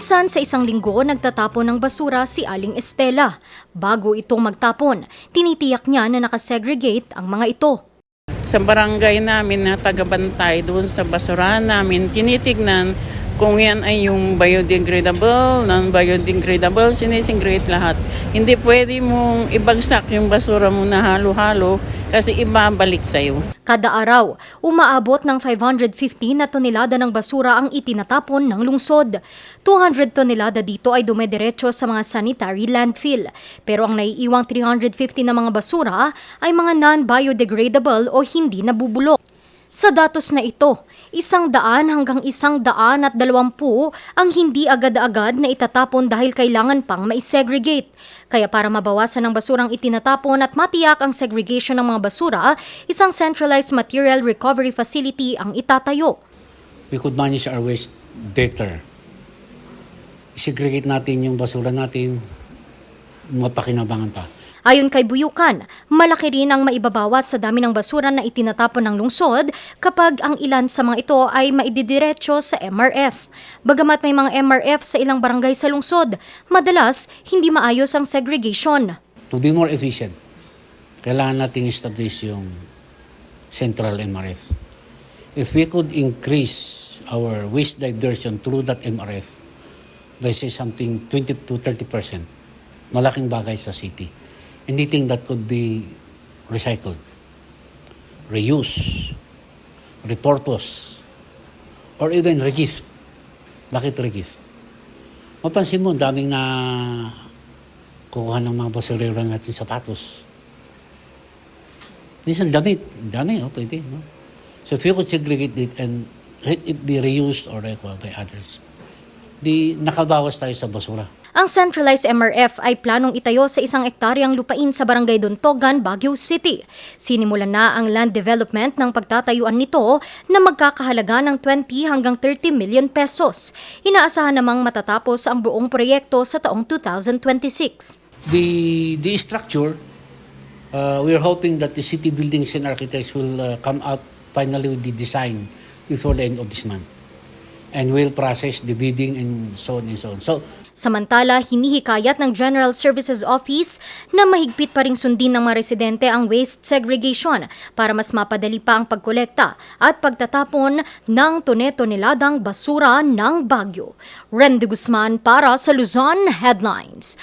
Minsan sa isang linggo nagtatapon ng basura si Aling Estela. Bago itong magtapon, tinitiyak niya na nakasegregate ang mga ito. Sa barangay namin na tagabantay doon sa basurahan namin, tinitignan kung yan ay yung biodegradable, non-biodegradable, sinisingrate lahat. Hindi pwede mong ibagsak yung basura mo na halo-halo kasi ibabalik sa'yo. Kada araw, umaabot ng 550 na tonelada ng basura ang itinatapon ng lungsod. 200 tonelada dito ay dumediretso sa mga sanitary landfill. Pero ang naiiwang 350 na mga basura ay mga non-biodegradable o hindi nabubulok. Sa datos na ito, isang daan hanggang isang daan at dalawampu ang hindi agad-agad na itatapon dahil kailangan pang maisegregate. Kaya para mabawasan ang basurang itinatapon at matiyak ang segregation ng mga basura, isang centralized material recovery facility ang itatayo. we could manage our waste better. Segregate natin yung basura natin, mapakinabangan pa. Ayon kay Buyukan, malaki rin ang maibabawas sa dami ng basura na itinatapon ng lungsod kapag ang ilan sa mga ito ay maididiretso sa MRF. Bagamat may mga MRF sa ilang barangay sa lungsod, madalas hindi maayos ang segregation. To be more efficient, kailangan natin establish yung central MRF. If we could increase our waste diversion through that MRF, let's say something 20 to 30 percent, malaking bagay sa city. Anything that could be recycled, reuse, repurpose, or even regift. Bakit regift? Mapansin mo, daming na kukuha ng mga basurero natin sapatos. Minsan damit. Dami, oh, pwede. No? So if you could segregate it and it be reused or required by others, di nakabawas tayo sa basura. Ang centralized MRF ay planong itayo sa isang ektaryang lupain sa barangay Dontogan, Baguio City. Sinimulan na ang land development ng pagtatayuan nito na magkakahalaga ng 20 hanggang 30 million pesos. Inaasahan namang matatapos ang buong proyekto sa taong 2026. The, the structure, uh, we're hoping that the city buildings and architects will uh, come out finally with the design before the end of this month. And we'll process the bidding and so on and so on. So Samantala, hinihikayat ng General Services Office na mahigpit pa ring sundin ng mga residente ang waste segregation para mas mapadali pa ang pagkolekta at pagtatapon ng tone-toneladang basura ng Bagyo. Randy Guzman para sa Luzon Headlines.